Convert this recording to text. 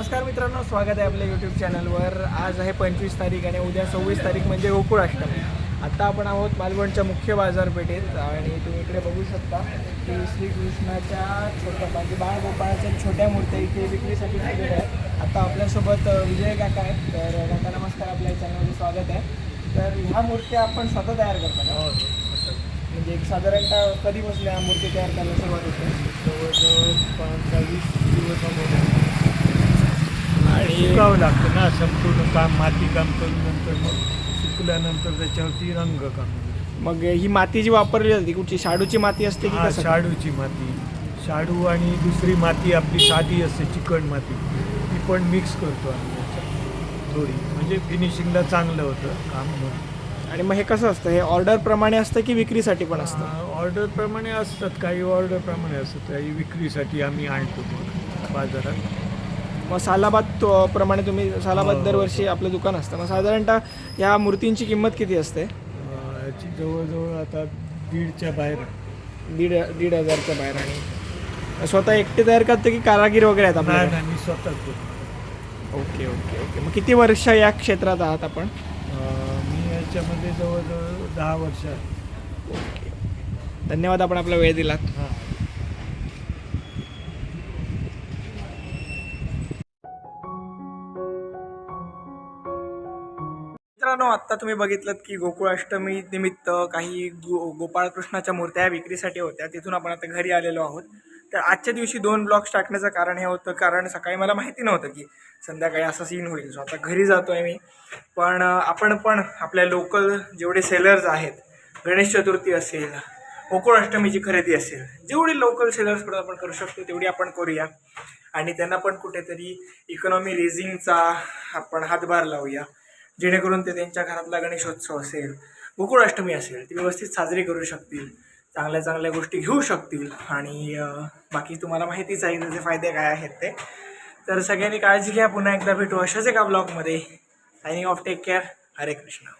नमस्कार मित्रांनो स्वागत आहे आपल्या यूट्यूब चॅनलवर आज आहे पंचवीस तारीख आणि उद्या सव्वीस तारीख म्हणजे गोकुळाष्टमी. आत्ता आपण आहोत मालवणच्या मुख्य बाजारपेठेत आणि तुम्ही इकडे बघू शकता की श्रीकृष्णाच्या छोट्या म्हणजे बाळगोपाळाच्या छोट्या मूर्त्या इथे विक्रीसाठी ठेवलेल्या आहेत. आता आपल्यासोबत विजय काका आहेत. तर काका नमस्कार आपल्या चॅनलमध्ये स्वागत आहे. तर ह्या मूर्त्या आपण स्वतः तयार करता का? म्हणजे एक साधारणतः कधी बसल्या मूर्ती तयार करायला सुरुवात होते? शिकावं लागतं ना संपूर्ण काम माती काम करून नंतर मग सुकल्यानंतर त्याच्यावरती रंग काम. मग ही माती जी वापरली जाते कुठची? शाडूची माती असते की हा कसं? शाडूची माती. शाडू आणि दुसरी माती आपली साधी असते चिकण माती. ती पण मिक्स करतो आम्ही त्याच्यात थोडी म्हणजे फिनिशिंगला चांगलं होतं काम म्हणून. आणि मग हे कसं असतं? हे ऑर्डर प्रमाणे असतं की विक्रीसाठी पण असतं? ऑर्डरप्रमाणे असतात. काही ऑर्डरप्रमाणे असतात. काही विक्रीसाठी आम्ही आणतो बाजारात. मग सालाबाद तो- प्रमाणे तुम्ही सालाबाद दरवर्षी आपलं दुकान असतं. मग साधारणतः ह्या मूर्तींची किंमत किती असते? याची जवळजवळ आता दीडच्या बाहेर दीड दीड हजारच्या बाहेर आणि स्वतः एकटे तयार करते की कारागीर वगैरे आहेत मी स्वतःच करतो. Okay okay okay. मग किती वर्ष या क्षेत्रात आहात आपण? मी याच्यामध्ये जवळजवळ दहा वर्ष आहे. ओके. धन्यवाद आपण आपला वेळ दिलात. मित्रांनो आत्ता तुम्ही बघितलं की गोकुळाष्टमी निमित्त काही गो गोपाळकृष्णाच्या मूर्त्या विक्रीसाठी होत्या. तिथून आपण आता घरी आलेलो आहोत. तर आजच्या दिवशी दोन ब्लॉग्स टाकण्याचं कारण हे होतं कारण सकाळी मला माहिती नव्हतं की संध्याकाळी असं सीन होईल. सो आता घरी जातो आहे मी. पण आपण पण आपल्या लोकल जेवढे सेलर्स आहेत गणेश चतुर्थी असेल गोकुळाष्टमीची खरेदी असेल जेवढी लोकल सेलर्सकडून आपण करू शकतो तेवढी आपण करूया. आणि त्यांना पण कुठेतरी इकॉनॉमी रेझिंगचा आपण हातभार लावूया. जेणेकरून ते त्यांच्या घरातला गणेशोत्सव असेल गोकुळाष्टमी असेल ती व्यवस्थित साजरी करू शकतील चांगल्या चांगल्या गोष्टी घेऊ शकतील. आणि बाकी तुम्हाला माहितीच आहे त्याचे फायदे काय आहेत ते. तर सगळ्यांनी काळजी घ्या. पुन्हा एकदा भेटू अशाच एका ब्लॉगमध्ये. सायनिंग ऑफ टेक केअर हरे कृष्ण.